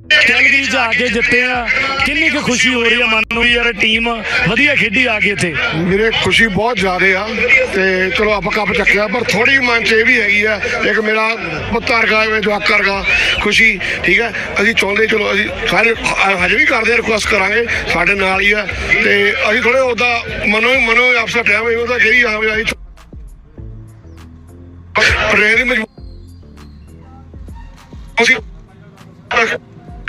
Calgary ਚ ਕੇ ਜਿੱਤੇ ਆ। ਕਿੰਨੀ ਕੁ ਖੁਸ਼ੀ ਹੋ ਰਹੀ ਆ ਮਨ ਨੂੰ ਵੀ ਯਾਰ ਟੀਮ ਵਧੀਆ ਖੇਡੀ ਆ ਕੇ ਇੱਥੇ। ਮੇਰੇ ਖੁਸ਼ੀ ਬਹੁਤ ਜ਼ਿਆਦਾ ਆ ਤੇ ਚਲੋ ਆਪਾਂ ਕੱਪ ਚੱਕਿਆ, ਪਰ ਥੋੜੀ ਮਨ ਚ ਇਹ ਵੀ ਹੈਗੀ ਆ, ਇੱਕ ਮੇਰਾ ਪੁੱਤਰ ਗਾ ਮੈਂ ਜਵਾਕ ਕਰਗਾ ਖੁਸ਼ੀ, ਠੀਕ ਹੈ ਅਸੀਂ ਚਾਹੁੰਦੇ, ਚਲੋ ਅਸੀਂ ਸਾਰੇ ਹਜੇ ਵੀ ਕਰਦੇ ਰਿਕੁਐਸਟ ਕਰਾਂਗੇ, ਸਾਡੇ ਨਾਲ ਹੀ ਆ ਤੇ ਅਸੀਂ ਥੋੜੇ ਉਹਦਾ ਮਨੋ ਮਨੋ ਅਪਸੈਟ ਆ ਵੀ ਉਹਦਾ ਜਿਹੜੀ ਆ ਵੀ ਅਸੀਂ ਪ੍ਰੇਰੀ ਮਜਬੂਰ ਅਸੀਂ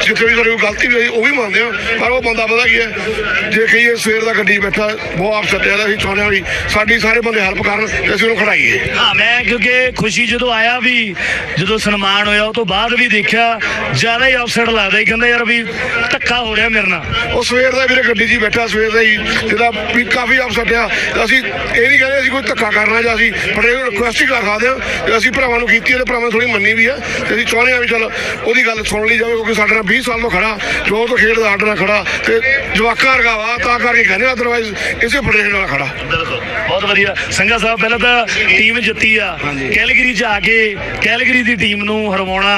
ਜਿੱਥੇ ਵੀ ਸਾਡੀ ਕੋਈ ਗਲਤੀ ਵੀ ਹੋਈ ਉਹ ਵੀ ਮੰਨਦੇ ਆ ਪਰ ਉਹ ਬੰਦਾ ਪਤਾ ਕੀ ਹੈ ਜੇ ਕਹੀਏ ਸਵੇਰ ਦਾ ਗੱਡੀ ਬੈਠਾ ਬਹੁਤ ਅਪਸੈਟ ਹੈ ਤਾਂ ਅਸੀਂ ਚਾਹੁੰਦੇ ਹਾਂ ਵੀ ਸਾਡੀ ਸਾਰੇ ਬੰਦੇ ਹੈਲਪ ਕਰਨ ਤੇ ਅਸੀਂ ਉਹਨੂੰ ਖੜਾਈਏ। ਹਾਂ ਮੈਂ ਕਿਉਂਕਿ ਖੁਸ਼ੀ ਜਦੋਂ ਆਇਆ ਵੀ ਜਦੋਂ ਸਨਮਾਨ ਹੋਇਆ ਉਹ ਤੋਂ ਬਾਅਦ ਵੀ ਦੇਖਿਆ ਜ਼ਿਆਦਾ ਹੀ ਅਫਸਰ ਲੱਗਦਾ ਹੀ ਕਹਿੰਦਾ ਯਾਰ ਵੀ ਧੱਕਾ ਹੋ ਰਿਹਾ ਮੇਰੇ ਨਾਲ। ਉਹ ਸਵੇਰ ਦਾ ਵੀਰੇ ਗੱਡੀ 'ਚ ਹੀ ਬੈਠਾ ਸਵੇਰ ਦਾ ਹੀ ਜਿਹਦਾ ਵੀ ਕਾਫੀ ਅਪਸੈਟ ਆ ਅਸੀਂ ਇਹ ਨਹੀਂ ਕਹਿੰਦੇ ਅਸੀਂ ਕੋਈ ਧੱਕਾ ਕਰਨਾ ਜਾਂ ਅਸੀਂ ਪਰ ਇਹ ਰਿਕੁਐਸਟ ਹੀ ਕਰ ਸਕਦੇ ਹਾਂ ਅਸੀਂ ਭਰਾਵਾਂ ਨੂੰ ਕੀਤੀ ਹੈ ਤੇ ਭਰਾਵਾਂ ਥੋੜੀ ਮੰਨੀ ਵੀ ਆ ਤੇ ਅਸੀਂ ਚਾਹੁੰਦੇ ਹਾਂ ਵੀ ਚਲ ਉਹਦੀ ਗੱਲ ਸੁਣ ਲਈ ਜਾਵੇ ਕਿਉਂਕਿ ਸਾਡੇ ਨਾਲ 20 ਸਾਲ ਤੋਂ ਖੜਾ ਜੋ ਤੋਂ ਖੇਡਦਾ ਸਾਡੇ ਨਾਲ ਖੜਾ ਤੇ ਜਵਾਕਾਂ ਵਰਗਾ ਵਾ ਤਾਂ ਕਰਕੇ ਕਹਿੰਦੇ ਅਦਰਵਾਈਜ਼ ਇਸੇ ਫederation ਨਾਲ ਖੜਾ। ਬਿਲਕੁਲ ਬਹੁਤ ਵਧੀਆ। ਸੰਗਾ ਸਾਹਿਬ ਪਹਿਲਾਂ ਤਾਂ ਟੀਮ ਜਿੱਤੀ ਆ। ਕੈਲਗਰੀ ਚ ਆ ਕੇ ਕੈਲਗਰੀ ਦੀ ਟੀਮ ਨੂੰ ਹਰਵਾਉਣਾ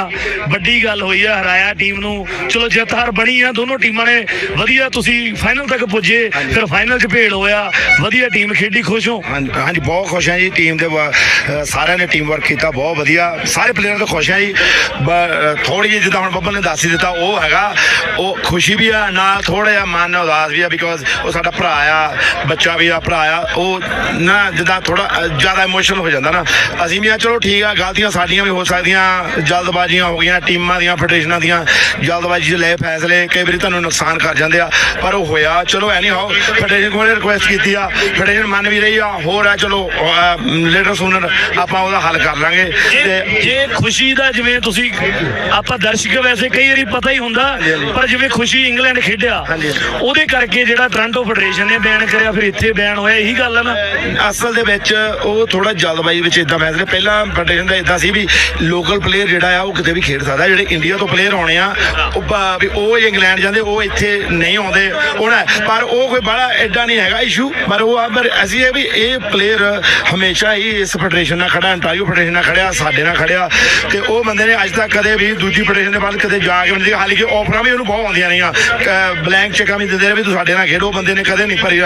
ਵੱਡੀ ਗੱਲ ਹੋਈ ਆ ਹਰਾਇਆ ਟੀਮ ਨੂੰ। ਚਲੋ ਜਿੱਤ ਹਾਰ ਬਣੀ ਆ ਦੋਨੋਂ ਟੀਮਾਂ ਨੇ ਵਧੀਆ ਤੁਸੀਂ ਫਾਈਨਲ ਤੱਕ ਪੁੱਜੇ ਫਿਰ ਫਾਈਨਲ ਚ ਭੇੜ ਹੋਇਆ। ਵਧੀਆ ਟੀਮ ਖੇਡੀ ਖੁਸ਼ ਹੋ? ਹਾਂਜੀ ਬਹੁਤ ਖੁਸ਼ ਹਾਂ ਜੀ ਟੀਮ ਦੇ ਸਾਰਿਆਂ ਨੇ ਟੀਮ ਵਰਕ ਕੀਤਾ ਬਹੁਤ ਵਧੀਆ। ਸਾਰੇ ਪਲੇਅਰ ਤੋਂ ਖੁਸ਼ ਹਾਂ ਜੀ। ਥੋੜੀ ਜਿਹੀ ਜਿੱਦਾਂ ਹੁਣ ਬੱਬਲ ਨੇ ਦੱਸ ਹੀ ਦਿੱਤਾ ਉਹ ਹੈਗਾ। ਉਹ ਖੁਸ਼ੀ ਵੀ ਆ ਨਾਲ ਥੋੜਾ ਜਿਹਾ ਮਨ ਉਦਾਸ ਵੀ ਆ ਬਿਕੋਜ਼ ਉਹ ਸਾਡਾ ਭਰਾ ਆ ਬੱਚਾ ਵੀ ਆ ਭਰਾ ਆ ਉਹ ਨਾ ਜਿੱਦਾਂ ਥੋੜਾ ਜ਼ਿਆਦਾ ਇਮੋਸ਼ਨਲ ਹੋ ਜਾਂਦਾ ਨਾ। ਅਸੀਂ ਵੀ ਆ ਚਲੋ ਠੀਕ ਆ ਗਲਤੀਆਂ ਸਾਡੀਆਂ ਵੀ ਹੋ ਸਕਦੀਆਂ ਜਲਦਬਾਜ਼ੀਆਂ ਹੋ ਗਈਆਂ ਟੀਮਾਂ ਦੀਆਂ ਫੈਡਰੇਸ਼ਨਾਂ ਦੀਆਂ ਜਲਦਬਾਜ਼ੀ 'ਚ ਲਏ ਫੈਸਲੇ ਕਈ ਵਾਰੀ ਤੁਹਾਨੂੰ ਨੁਕਸਾਨ ਕਰ ਜਾਂਦੇ ਆ ਪਰ ਉਹ ਹੋਇਆ। ਚਲੋ ਐ ਨਹੀਂ ਹੋ ਫੈਡਰੇਸ਼ਨ ਕੋਲ ਰਿਕੁਐਸਟ ਕੀਤੀ ਆ ਫੈਡਰੇਸ਼ਨ ਮੰਨ ਵੀ ਰਹੀ ਆ ਹੋਰ ਆ ਚਲੋ ਲੇਟਰ ਸੂਨਰ ਆਪਾਂ ਉਹਦਾ ਹੱਲ ਕਰ ਲਾਂਗੇ। ਤੇ ਜੇ ਖੁਸ਼ੀ ਦਾ ਜਿਵੇਂ ਤੁਸੀਂ ਆਪਾਂ ਦਰਸ਼ਕ ਵੈਸੇ ਕਈ ਵਾਰੀ ਪਤਾ ਹੀ ਹੁੰਦਾ ਪਰ ਜਿਵੇਂ ਖੁਸ਼ੀ ਇੰਗਲੈਂਡ ਖੇਡਿਆ। ਉਹਦੇ ਕਰਕੇ ਜਿਹੜਾ ਟ੍ਰਾਂਟੋ ਫੈਡਰੇਸ਼ਨ ਨੇ ਬੈਨ ਕਰਿਆ ਫਿਰ ਇੱਥੇ ਬੈਨ ਹੋਇਆ ਇਹੀ ਗੱਲ ਹੈ ਨਾ ਅਸਲ ਦੇ ਵਿੱਚ ਉਹ ਥੋੜਾ ਜਲਦਬਾਜ਼ੀ ਵਿੱਚ ਇਦਾਂ ਫੈਸਲੇ ਪਹਿਲਾਂ ਫੈਡਰੇਸ਼ਨ ਦਾ ਇਦਾਂ ਸੀ ਵੀ ਲੋਕਲ ਪਲੇਅਰ ਜਿਹੜਾ ਆ ਉਹ ਕਿਤੇ ਵੀ ਖੇਡ ਸਕਦਾ ਜਿਹੜੇ ਇੰਡੀਆ ਤੋਂ ਪਲੇਅਰ ਆਉਣੇ ਆ ਵੀ ਉਹ ਇੰਗਲੈਂਡ ਜਾਂਦੇ ਉਹ ਇੱਥੇ ਨਹੀਂ ਆਉਂਦੇ ਉਹਨਾਂ ਪਰ ਉਹ ਕੋਈ ਬੜਾ ਐਡਾ ਨਹੀਂ ਹੈਗਾ ਇਸ਼ੂ ਪਰ ਉਹ ਆ ਪਰ ਅਸੀਂ ਇਹ ਵੀ ਇਹ ਪਲੇਅਰ ਹਮੇਸ਼ਾ ਹੀ ਇਸ ਫੈਡਰੇਸ਼ਨ ਨਾਲ ਖੜਾ ਅੰਟਾਰੀਓ ਫੈਡਰੇਸ਼ਨ ਨਾਲ ਖੜਿਆ ਸਾਡੇ ਨਾਲ ਖੜਿਆ ਤੇ ਉਹ ਬੰਦੇ ਨੇ ਅੱਜ ਤੱਕ ਕਦੇ ਵੀ ਦੂਜੀ ਫੈਡਰੇਸ਼ਨ ਦੇ ਬਾਅਦ ਕਦੇ ਜਾ ਕੇ ਨਹੀਂ ਹਾਲਾਂਕਿ ਆਫਰਾਂ ਵੀ ਉਹਨੂੰ ਬਹੁਤ ਆਉਂਦੀਆਂ ਰਹੀਆਂ। ਬਲੈਂਕ ਚੈੱਕਾਂ ਵੀ ਦਿੰਦੇ ਰਹੇ ਵੀ ਤੂੰ ਸਾਡੇ ਨਾਲ ਖੇਡੋ ਬੰਦੇ ਨੇ ਕਦੇ ਨਹੀਂ ਭਰੀ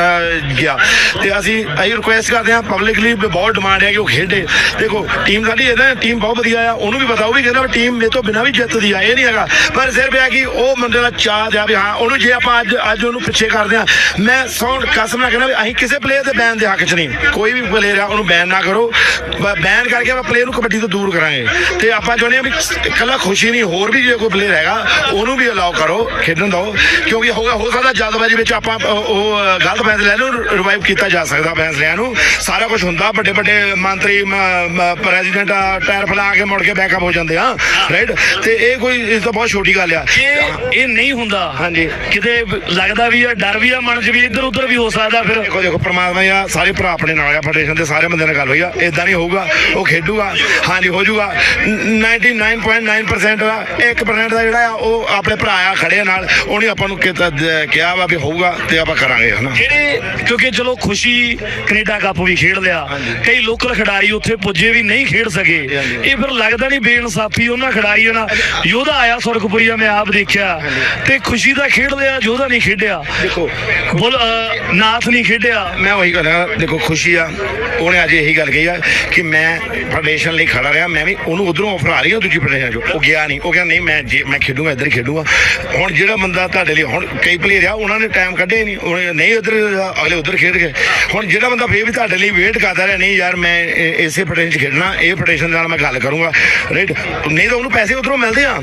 ਗਿਆ। ਤੇ ਅਸੀਂ ਅਸੀਂ ਰਿਕੁਐਸਟ ਕਰਦੇ ਹਾਂ ਪਬਲਿਕਲੀ ਬਹੁਤ ਡਿਮਾਂਡ ਹੈ ਕਿ ਉਹ ਖੇਡੇ। ਦੇਖੋ ਟੀਮ ਸਾਡੀ ਇਹਦਾ ਟੀਮ ਬਹੁਤ ਵਧੀਆ ਆ, ਉਹਨੂੰ ਵੀ ਪਤਾ, ਉਹ ਵੀ ਕਹਿੰਦਾ ਟੀਮ ਮੇਰੇ ਤੋਂ ਬਿਨਾਂ ਵੀ ਜਿੱਤਦੀ ਆ, ਇਹ ਨਹੀਂ ਹੈਗਾ। ਪਰ ਸਿਰਫ ਇਹ ਕਿ ਉਹ ਬੰਦੇ ਦਾ ਚਾਹ ਦਿਆ ਵੀ ਹਾਂ, ਉਹਨੂੰ ਜੇ ਆਪਾਂ ਅੱਜ ਅੱਜ ਉਹਨੂੰ ਪਿੱਛੇ ਕਰਦੇ ਹਾਂ, ਮੈਂ ਸੌਣ ਕਸਮ ਨਾਲ ਕਹਿੰਦਾ ਵੀ ਅਸੀਂ ਕਿਸੇ ਪਲੇਅਰ ਦੇ ਬੈਨ ਦੇ ਹੱਕ 'ਚ ਨਹੀਂ। ਕੋਈ ਵੀ ਪਲੇਅਰ ਆ, ਉਹਨੂੰ ਬੈਨ ਨਾ ਕਰੋ। ਬੈਨ ਕਰਕੇ ਆਪਾਂ ਪਲੇਅਰ ਨੂੰ ਕਬੱਡੀ ਤੋਂ ਦੂਰ ਕਰਾਂਗੇ। ਤੇ ਆਪਾਂ ਚਾਹੁੰਦੇ ਹਾਂ ਵੀ ਇਕੱਲਾ ਖੁਸ਼ੀ ਨਹੀਂ, ਹੋਰ ਵੀ ਜੇ ਕੋਈ ਪਲੇਅਰ ਹੈਗਾ ਉਹਨੂੰ ਵੀ ਅਲਾਉ ਕਰੋ ਖੇਡਣ ਦਿਓ ਕਿਉਂਕਿ ਹੋਗਾ ਹੋ ਸਕਦਾ ਜਲਦਬਾਜ਼ੀ ਵਿੱਚ ਆਪਾਂ ਉਹ ਗਲਤ ਫੈਸਲੇ ਨੂੰ ਰਿਵਾਈਵ ਕੀਤਾ ਜਾ ਸਕਦਾ ਫੈਸਲਿਆਂ ਨੂੰ। ਸਾਰਾ ਕੁਝ ਹੁੰਦਾ ਵੱਡੇ ਵੱਡੇ ਮੰਤਰੀ ਪ੍ਰੈਜ਼ੀਡੈਂਟ ਟਾਇਰ ਫਲਾ ਕੇ ਮੁੜ ਕੇ ਬੈਕਅਪ ਹੋ ਜਾਂਦੇ ਆ ਰਾਈਟ ਤੇ ਇਹ ਕੋਈ ਇਸ ਤਾਂ ਬਹੁਤ ਛੋਟੀ ਗੱਲ ਆ। ਇਹ ਨਹੀਂ ਹੁੰਦਾ। ਹਾਂਜੀ। ਕਿਤੇ ਲੱਗਦਾ ਵੀ ਆ ਡਰ ਵੀ ਆ ਮਨ 'ਚ ਵੀ ਇੱਧਰ ਉੱਧਰ ਵੀ ਹੋ ਸਕਦਾ ਫਿਰ। ਦੇਖੋ ਦੇਖੋ ਪ੍ਰਮਾਤਮਾ ਆ ਸਾਰੇ ਭਰਾ ਆਪਣੇ ਨਾਲ ਆ ਫੈਡਰੇਸ਼ਨ ਦੇ ਸਾਰੇ ਬੰਦਿਆਂ ਨਾਲ ਗੱਲ ਹੋਈ ਆ ਇਦਾਂ ਨਹੀਂ ਹੋਊਗਾ ਉਹ ਖੇਡੂਗਾ ਹਾਂਜੀ ਹੋ ਜਾਊਗਾ 99.9% ਦਾ 1% ਦਾ ਜਿਹੜਾ ਆ ਉਹ ਆਪਣੇ ਭਰਾ ਆ ਖੜੇ ਨਾਲ ਉਹਨੇ ਆਪਾਂ ਨੂੰ ਕਿਹਾ ਵਾ ਵੀ ਹੋਊਗਾ ਤੇ ਆਪਾਂ ਕਰਾਂਗੇ ਹਨਾ। ਜਿਹੜੇ ਕਿਉਂਕਿ ਚਲੋ ਖੁਸ਼ੀ ਕੈਨੇਡਾ ਕੱਪ ਵੀ ਖੇਡ ਲਿਆ ਕਈ ਲੋਕਲ ਖਿਡਾਰੀ ਉੱਥੇ ਪੁੱਜੇ ਵੀ ਨਹੀਂ ਖੇਡ ਸਕੇ। ਇਹ ਫਿਰ ਲੱਗਦਾ ਨਹੀਂ ਬੇਇਨਸਾਫੀ ਉਹਨਾਂ ਖਿਡਾਰੀਆਂ ਨਾਲ ਯੋਧਾ ਆਇਆ ਸੁਰਖਪੁਰੀਆ ਮੈਂ ਆਪ ਦੇਖਿਆ। ਤੇ ਖੁਸ਼ੀ ਦਾ ਖੇਡ ਲਿਆ ਯੋਧਾ ਨਹੀਂ ਖੇਡਿਆ। ਦੇਖੋ ਬੁੱਲ ਨਾਥ ਨਹੀਂ ਖੇਡਿਆ। ਮੈਂ ਉਹੀ ਆ ਦੇਖੋ ਖੁਸ਼ੀ ਆ ਉਹਨੇ ਅੱਜ ਇਹੀ ਗੱਲ ਕਹੀ ਆ ਕਿ ਮੈਂ ਫਾਊਂਡੇਸ਼ਨ ਲਈ ਖੜਾ ਰਿਹਾ ਮੈਂ ਵੀ ਉਹਨੂੰ ਉਧਰੋਂ ਆਫਰ ਆ ਰਹੀ ਆ ਦੂਜੀ ਫਾਊਂਡੇਸ਼ਨ ਚੋਂ। ਉਹ ਗਿਆ ਨਹੀਂ ਉਹ ਕਹਿੰਦਾ ਨਹੀਂ ਮੈਂ ਮੈਂ ਖੇਡੂਗਾ ਇੱਧਰ ਖੇਡੂਗਾ। ਹੁਣ ਜਿਹੜਾ ਬੰਦਾ ਤੁਹਾਡੇ ਲਈ ਹੁਣ ਕਈ ਪਲੇਅਰ ਆ ਉਹਨਾਂ ਨੇ ਟਾਈਮ ਕੱਢੇ ਨਹੀਂ। ਉਹਨੇ ਨਹੀਂ ਉਧਰ ਅਗਲੇ ਉਧਰ ਖੇਡ ਗਏ ਹੁਣ ਜਿਹੜਾ ਬੰਦਾ ਫੇਰ ਵੀ ਤੁਹਾਡੇ ਲਈ ਵੇਟ ਕਰਦਾ ਰਿਹਾ ਨਹੀਂ ਯਾਰ ਮੈਂ ਇਸੇ ਫਾਊਂਡੇਸ਼ਨ 'ਚ ਖੇਡਣਾ ਇਹ ਫਾਊਂਡੇਸ਼ਨ ਨਾਲ ਮੈਂ ਗੱਲ ਕਰੂੰਗਾ। ਰਾਈਟ ਨਹੀਂ ਤਾਂ ਉਹਨੂੰ ਪੈਸੇ ਉਧਰੋਂ ਮਿਲਦੇ ਆ।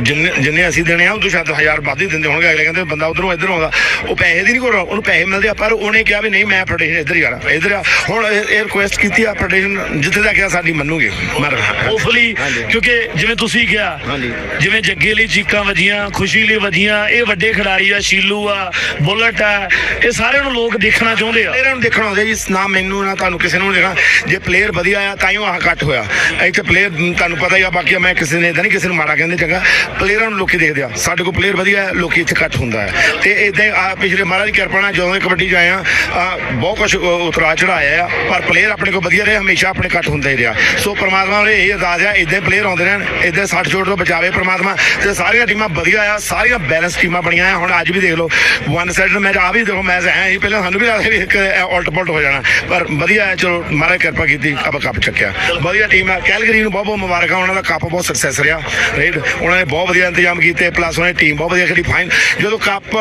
ਜਿੰਨੇ ਜਿੰਨੇ ਅਸੀਂ ਦੇਣੇ ਆ ਉਹ ਤੋਂ ਸ਼ਾਇਦ ਹਜ਼ਾਰ ਵੱਧ ਹੀ ਦਿੰਦੇ ਹੋਣਗੇ। ਅਗਲੇ ਕਹਿੰਦੇ ਬੰਦਾ ਉਧਰੋਂ ਇੱਧਰ ਆਉਂਦਾ। ਉਹ ਪੈਸੇ ਦੀ ਨਹੀਂ ਕੋਲ ਉਹਨੂੰ ਪੈਸੇ ਮਿਲਦੇ ਆ ਪਰ ਉਹਨੇ ਕਿਹਾ ਵੀ ਨਹੀਂ ਮੈਂ ਫਾਊਂਡੇਸ਼ਨ ਇੱਧਰ ਹੀ ਆਣਾ ਇੱਧਰ ਆ। ਹੁਣ ਇਹ ਰਿਕੁਐਸਟ ਕੀਤੀ ਆ ਫਾਊਂਡੇਸ਼ਨ ਜਿੱਥੇ ਤੱਕ ਸਾਡੀ ਮੰਨੂਗੇ। ਮਰ ਹੋਪਫੁਲੀ। ਕਿਉਂਕਿ ਜਿਵੇਂ ਤੁਸੀਂ ਕਿਹਾ। ਜਿਵੇਂ ਜੱਗੇ ਲਈ ਚੀਕਾਂ ਸੱਟਾਂ ਵੱਜੀਆਂ ਖੁਸ਼ੀ ਲਈ ਵੱਜੀਆਂ ਇਹ ਵੱਡੇ ਖਿਡਾਰੀ ਆ, ਸ਼ੀਲੂ ਆ, ਬੁਲਟ ਆ, ਇਹ ਸਾਰਿਆਂ ਨੂੰ ਲੋਕ ਦੇਖਣਾ ਚਾਹੁੰਦੇ ਆ। ਪਲੇਅਰਾਂ ਨੂੰ ਦੇਖਣਾ ਆਉਂਦੇ ਜੀ ਨਾ ਮੈਨੂੰ ਨਾ ਤੁਹਾਨੂੰ ਕਿਸੇ ਨੂੰ ਦੇਖਣਾ। ਜੇ ਪਲੇਅਰ ਵਧੀਆ ਆ, ਤਾਂ ਹੀ ਆਹ ਕੱਟ ਹੋਇਆ। ਇੱਥੇ ਪਲੇਅਰ ਤੁਹਾਨੂੰ ਪਤਾ ਹੀ ਆ, ਬਾਕੀ ਮੈਂ ਕਿਸੇ ਨੇ ਇਦਾਂ ਨਹੀਂ ਕਿਸੇ ਨੂੰ ਮਾੜਾ ਕਹਿੰਦੇ, ਚੰਗਾ। ਪਲੇਅਰਾਂ ਨੂੰ ਲੋਕੀ ਦੇਖਦੇ ਆ। ਸਾਡੇ ਕੋਲ ਪਲੇਅਰ ਵਧੀਆ ਹੈ ਲੋਕੀ ਇੱਥੇ ਕੱਟ ਹੁੰਦਾ ਹੈ ਤੇ ਇਦਾਂ ਆ, ਪਿਛਲੇ ਮਹਾਰਾਜ ਦੀ ਕਿਰਪਾ ਨਾਲ ਜਦੋਂ ਇਹ ਕਬੱਡੀ ਚ ਆਇਆ ਬਹੁਤ ਕੁਝ ਉਤਰਾ ਚੜਾਇਆ ਆ। ਪਰ ਪਲੇਅਰ ਆਪਣੇ ਕੋਲ ਵਧੀਆ ਰਹੇ, ਹਮੇਸ਼ਾ ਆਪਣੇ ਕੱਟ ਹੁੰਦਾ ਹੀ ਰਿਹਾ। ਸੋ ਪ੍ਰਮਾਤਮਾ ਨੇ ਇਹ ਅਰਦਾਸ ਆ ਇਦਾਂ ਪਲੇਅਰ ਆਉਂਦੇ ਰਹਿਣ ਇਦਾਂ 60 ਚੋਟ ਤੋਂ ਬਚਾਵੇ ਪ੍ਰਮਾਤਮਾ। ਤੇ ਸਾਰੀਆਂ ਟੀਮਾਂ ਵਧੀਆ ਆ, ਸਾਰੀਆਂ ਬੈਲੈਂਸ ਟੀਮਾਂ ਬਣੀਆਂ ਆ। ਹੁਣ ਅੱਜ ਵੀ ਦੇਖ ਲਓ ਵਨ ਸਾਈਡ ਮੈਚ ਆ ਵੀ ਦੇਖੋ ਮੈਚ ਹੈ ਹੀ ਪਹਿਲਾਂ ਸਾਨੂੰ ਵੀ ਲੱਗਦਾ ਵੀ ਇੱਕ ਉਲਟ ਪੁਲਟ ਹੋ ਜਾਣਾ। ਪਰ ਵਧੀਆ ਹੈ ਚਲੋ ਮਹਾਰਾਜ ਕਿਰਪਾ ਕੀਤੀ, ਆਪਾਂ ਕੱਪ ਚੱਕਿਆ। ਵਧੀਆ ਟੀਮ ਹੈ ਕੈਲਗਰੀ ਨੂੰ ਬਹੁਤ ਬਹੁਤ ਮੁਬਾਰਕਾਂ, ਉਹਨਾਂ ਦਾ ਕੱਪ ਬਹੁਤ ਸਕਸੈਸ ਰਿਹਾ ਰਾਈਟ ਉਹਨਾਂ ਨੇ ਬਹੁਤ ਵਧੀਆ ਇੰਤਜ਼ਾਮ ਕੀਤੇ ਪਲੱਸ ਉਹਨਾਂ ਦੀ ਟੀਮ ਬਹੁਤ ਵਧੀਆ ਖੇਡੀ ਫਾਈਨ ਜਦੋਂ ਕੱਪ,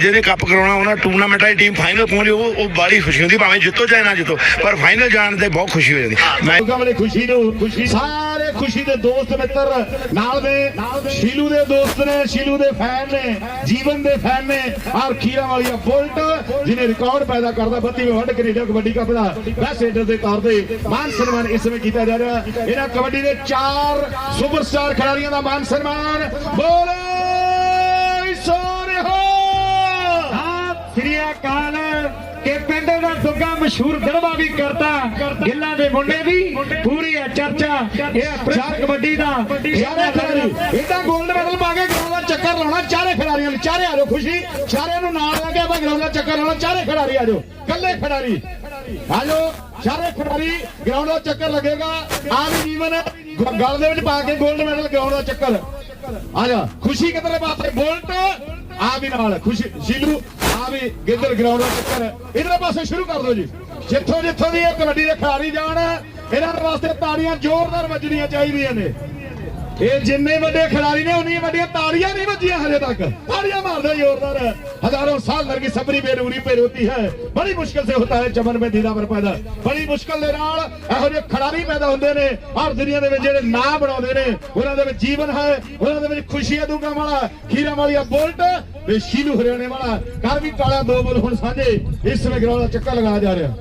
ਜਿਹਨੇ ਕੱਪ ਕਰਾਉਣਾ, ਉਹਨਾਂ ਟੂਰਨਾਮੈਂਟ ਦੀ ਟੀਮ ਫਾਈਨਲ ਪਹੁੰਚੀ ਉਹ ਉਹ ਬੜੀ ਖੁਸ਼ੀ ਹੁੰਦੀ, ਭਾਵੇਂ ਜਿੱਤੋ ਚਾਹੇ ਨਾ ਜਿੱਤੋ, ਪਰ ਫਾਈਨਲ ਜਾਣ ਤੇ ਬਹੁਤ ਖੁਸ਼ੀ ਹੋ ਜਾਂਦੀ। ਮੈਂ ਲੋਕਾਂ ਵਾਲੀ ਖੁਸ਼ੀ ਨੂੰ, ਖੁਸ਼ੀ, ਸਾਰੇ ਖੁਸ਼ੀ ਦੇ ਦੋਸਤ ਮਿੱਤਰ, ਨਾਲ ਦੇ, ਸ਼ੀਲੂ ਦੇ ਦੋਸਤ ਨੇ, ਸ਼ੀਲੂ ਦੇ ਫੈਨ ਨੇ, ਜੀਵਨ ਦੇ ਫੈਨ ਨੇ ਔਰ ਖੀਰਾ ਵਾਲੀ ਬੁਲਟ ਜਿਹਨੇ ਰਿਕਾਰਡ ਪੈਦਾ ਕਰਦਾ 32ਵੇਂ ਵਰਲਡ ਕੈਨੇਡਾ ਕਬੱਡੀ ਕੱਪ ਦਾ ਬੈਸਟ ਰੇਡਰ ਦੇ ਤੌਰ ਤੇ ਮਾਨ ਸਨਮਾਨ ਇਸ ਸਮੇਂ ਕੀਤਾ ਜਾ ਰਿਹਾ। ਇਹਨਾਂ ਕਬੱਡੀ ਦੇ ਚਾਰ ਸੁਪਰਸਟਾਰ ਖਿਡਾਰੀਆਂ ਦਾ ਮਾਨ ਸਨਮਾਨ। ਬੋਲੇ ਸੋ ਰਿਹਾ ਸ੍ਰੀ ਅਕਾਲ। ਕਿ ਪਿੰਡ ਦਾ ਦੁੱਗਾ ਮਸ਼ਹੂਰ ਦੜਵਾ ਵੀ ਕਰਦਾ ਗਿੱਲਾਂ ਦੇ ਮੁੰਡੇ ਦੀ ਪੂਰੀ ਹੈ ਚਰਚਾ, ਇਹ ਪ੍ਰਚਾਰ ਕਬੱਡੀ ਦਾ ਚਾਰੇ ਖਿਡਾਰੀ ਇਹਦਾ 골ਡ ਮੈਡਲ ਪਾ ਕੇ ਗਰਾਊਂਡ ਦਾ ਚੱਕਰ ਲਾਉਣਾ, ਚਾਰੇ ਖਿਡਾਰੀਆਂ ਨੂੰ, ਚਾਰੇ ਆ ਜਾਓ ਖੁਸ਼ੀ ਚਾਰੇ ਨੂੰ ਨਾਲ ਲੈ ਕੇ ਆਪਾਂ ਗਰਾਊਂਡ ਦਾ ਚੱਕਰ ਲਾਉਣਾ, ਚਾਰੇ ਖਿਡਾਰੀ ਆ ਜਾਓ ਕੱਲੇ ਖਿਡਾਰੀ। ਆ ਜਾਓ, ਚਾਰੇ ਖਿਡਾਰੀ, ਗਰਾਊਂਡ ਦਾ ਚੱਕਰ ਲੱਗੇਗਾ ਆ ਵੀ ਜੀਵਨ ਗਲ ਦੇ ਵਿੱਚ ਪਾ ਕੇ 골ਡ ਮੈਡਲ ਗਰਾਊਂਡ ਦਾ ਚੱਕਰ। ਆ ਜਾ, ਖੁਸ਼ੀ ਕਿਧਰੇ ਪਾਸੇ, ਬੋਲਟ, ਆ ਵੀ ਨਾਲ, ਖੁਸ਼ੀ, ਸ਼ੀਲੂ ਆ ਵੀ ਗਿੱਦੜ ਗਰਾਊਂਡ ਦਾ ਚੱਕਰ ਹੈ। ਇਧਰ ਪਾਸੇ ਸ਼ੁਰੂ ਕਰ ਦਿਓ ਜੀ। ਜਿੱਥੋਂ ਜਿੱਥੋਂ ਦੀ ਇਹ ਕਬੱਡੀ ਦੇ ਖਿਡਾਰੀ ਜਾਣ, ਇਹਨਾਂ ਦੇ ਵਾਸਤੇ ਤਾੜੀਆਂ ਜ਼ੋਰਦਾਰ ਵੱਜਣੀਆਂ ਚਾਹੀਦੀਆਂ ਨੇ। ਇਹ ਜਿੰਨੇ ਵੱਡੇ ਖਿਡਾਰੀ ਨੇ, ਉਨੀਆਂ ਵੱਡੀਆਂ ਤਾੜੀਆਂ ਨਹੀਂ ਵੱਜੀਆਂ ਹਲੇ ਤੱਕ। ਤਾੜੀਆਂ ਮਾਰਦੇ ਜ਼ੋਰਦਾਰ। ਹਜ਼ਾਰੋਂ ਸਾਲ ਲੜਕੀ ਸਬਰੀ ਬੇਰੂਰੀ ਪੇ ਰੋਤੀ ਹੈ। ਬੜੀ ਮੁਸ਼ਕਲ ਸੇ ਹੁੰਦਾ ਹੈ ਚਮਨ ਮੇ ਦੀਦਾਵਰ ਪੈਦਾ ਬੜੀ ਮੁਸ਼ਕਲ ਦੇ ਨਾਲ ਇਹੋ ਜਿਹੇ ਖਿਡਾਰੀ ਪੈਦਾ ਹੁੰਦੇ ਨੇ ਹਰ ਦੁਨੀਆ ਦੇ ਵਿੱਚ ਜਿਹੜੇ ਨਾਂ ਬਣਾਉਂਦੇ ਨੇ। ਉਹਨਾਂ ਦੇ ਵਿੱਚ ਜੀਵਨ ਹੈ, ਉਹਨਾਂ ਦੇ ਵਿੱਚ ਖੁਸ਼ੀ ਹੈ, ਦੁੱਗਾਂ ਵਾਲਾ, ਖੀਰਾਂ ਵਾਲੀਆ ਬੋਲਟ ਤੇ ਸ਼ੀਲੂ ਹਰਿਆਣੇ ਵਾਲਾ ਕਰ ਵੀ ਕਾਲਾ, ਦੋ ਬੋਲ ਹੁਣ ਸਾਂਝੇ ਇਸ ਸਮੇਂ ਗਰਾਊਂਡ ਦਾ ਚੱਕਰ ਲਗਾਇਆ ਜਾ ਰਿਹਾ।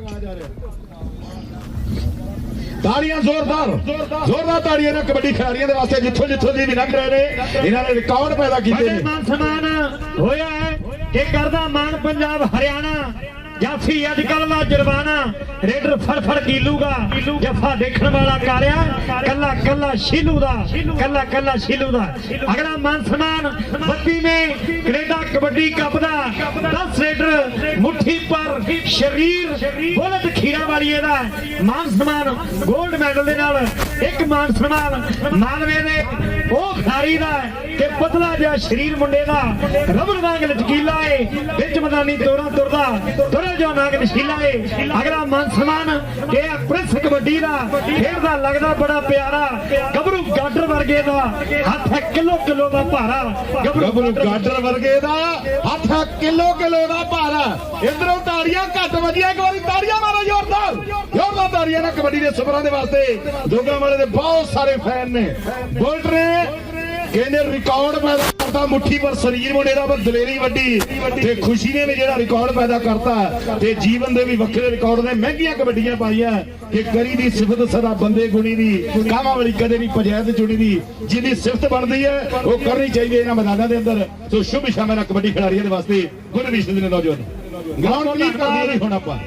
ਤਾੜੀਆਂ ਜ਼ੋਰਦਾਰ। ਜ਼ੋਰਦਾਰ ਤਾੜੀਆਂ ਨੇ ਕਬੱਡੀ ਖਿਡਾਰੀਆਂ ਦੇ ਵਾਸਤੇ ਜਿੱਥੋਂ ਜਿੱਥੋਂ ਦੀ ਵੀ ਲੰਘ ਰਹੇ ਨੇ। ਇਹਨਾਂ ਨੇ ਰਿਕਾਰਡ ਪੈਦਾ ਕੀਤੇ ਵੱਡੇ ਨੇ ਮਾਨ ਸਨਮਾਨ ਹੋਇਆ ਹੈ ਕਿ ਕਰਦਾ ਮਾਨ ਪੰਜਾਬ ਹਰਿਆਣਾ। ਜਾਫੀ ਅੱਜ ਕੱਲ ਦਾ ਜੁਰਮਾਨਾ, ਰੇਡਰ ਫੜ ਫੜ ਕੀਲੂਗਾ, ਜਫਾ ਦੇਖਣ ਵਾਲਾ ਕਾਰਿਆ ਕੱਲਾ ਕੱਲਾ ਸ਼ੀਲੂ ਦਾ, ਕੱਲਾ ਕੱਲਾ ਸ਼ੀਲੂ ਦਾ। ਅਗਲਾ ਮਾਨ ਸਨਮਾਨ 32ਵੇਂ ਕੈਨੇਡਾ ਕਬੱਡੀ ਕੱਪ ਦਾ 10 ਰੇਡਰ ਮੁੱਠੀ ਪਰ ਸ਼ਰੀਰ ਬੁਲਟ ਖੀਰਾ ਵਾਲੀਏ ਦਾ ਮਾਨ ਸਨਮਾਨ 골ਡ ਮੈਡਲ ਦੇ ਨਾਲ ਇੱਕ ਮਾਨ ਸਨਮਾਨ ਮਾਨਵੇ ਦੇ ਉਹ ਖਿਡਾਰੀ ਦਾ ਕਿ ਪਤਲਾ ਜਿਹਾ ਸਰੀਰ ਮੁੰਡੇ ਦਾ ਰਬੜ ਵਾਂਗ ਲਚਕੀਲਾ ਏ, ਵਿੱਚ ਮੈਦਾਨੀ ਤੋਰਾ ਤੁਰਦਾ, ਤੁਰੇ ਜੋ ਨਾਗ ਨਸ਼ੀਲਾ ਏ। ਅਗਲਾ ਮਾਨ ਸਨਮਾਨ ਕਿ ਕਬੱਡੀ ਦਾ ਖੇਡਦਾ ਲੱਗਦਾ ਬੜਾ ਪਿਆਰਾ। ਗੱਭਰੂ ਗਾਡਰ ਵਰਗੇ ਦਾ ਹੱਥ ਹੈ ਕਿਲੋ ਕਿਲੋ ਦਾ ਭਾਰਾ। ਗੱਭਰੂ ਗਾਡਰ ਵਰਗੇ ਦਾ ਹੱਥ ਕਿਲੋ ਕਿਲੋ ਦਾ ਭਾਰਾ। ਇਧਰੋਂ ਤਾੜੀਆਂ ਘੱਟ ਵਧੀਆ ਇੱਕ ਵਾਰੀ ਤਾੜੀਆਂ ਮਾਰੋ ਜ਼ੋਰਦਾਰ। ਜ਼ੋਰਦਾਰ ਤਾੜੀਆਂ ਨੇ ਕਬੱਡੀ ਦੇ ਸੁਪਰਾਂ ਦੇ ਵਾਸਤੇ। ਦੋਗਾ ਵਾਲੇ ਦੇ ਬਹੁਤ ਸਾਰੇ ਫੈਨ ਨੇ। ਬੁਲਟ ਨੇ ਕਹਿੰਦੇ ਰਿਕਾਰਡ ਪੈਦਾ ਕਰਤਾ ਮੁੱਠੀ ਪਰ ਸਰੀਰ ਮੁੰਡੇ ਦਾ ਪਰ ਦਲੇਰੀ ਵੱਡੀ। ਤੇ ਖੁਸ਼ੀ ਨੇ ਵੀ ਜਿਹੜਾ ਰਿਕਾਰਡ ਪੈਦਾ ਕਰਤਾ ਤੇ ਜੀਵਨ ਦੇ ਵੀ ਵੱਖਰੇ ਰਿਕਾਰਡ ਨੇ। ਮਹਿੰਗੀਆਂ ਕਬੱਡੀਆਂ ਪਾਈਆਂ ਕਿ ਕਰੀ ਦੀ ਸਿਫਤ ਸਦਾ ਬੰਦੇ ਗੁਣੀ ਦੀ ਕਾਮਾਂ ਵਾਲੀ ਕਦੇ ਨਹੀਂ ਪੰਚਾਇਤ ਚੁਣੀ ਦੀ। ਜਿਹਦੀ ਸਿਫਤ ਬਣਦੀ ਹੈ ਉਹ ਕਰਨੀ ਚਾਹੀਦੀ ਹੈ ਇਹਨਾਂ ਮੈਦਾਨਾਂ ਦੇ ਅੰਦਰ। ਸੋ ਸ਼ੁਭ ਸ਼ਾਮਾਂ ਕਬੱਡੀ ਖਿਡਾਰੀਆਂ ਦੇ ਵਾਸਤੇ। ਗੁੱਡ ਵਿਸ਼ ਦੇ ਨੌਜਵਾਨ। ਗਰਾਊਂਡ ਕਲੀਅਰ ਕਰ ਹੁਣ ਆਪਾਂ।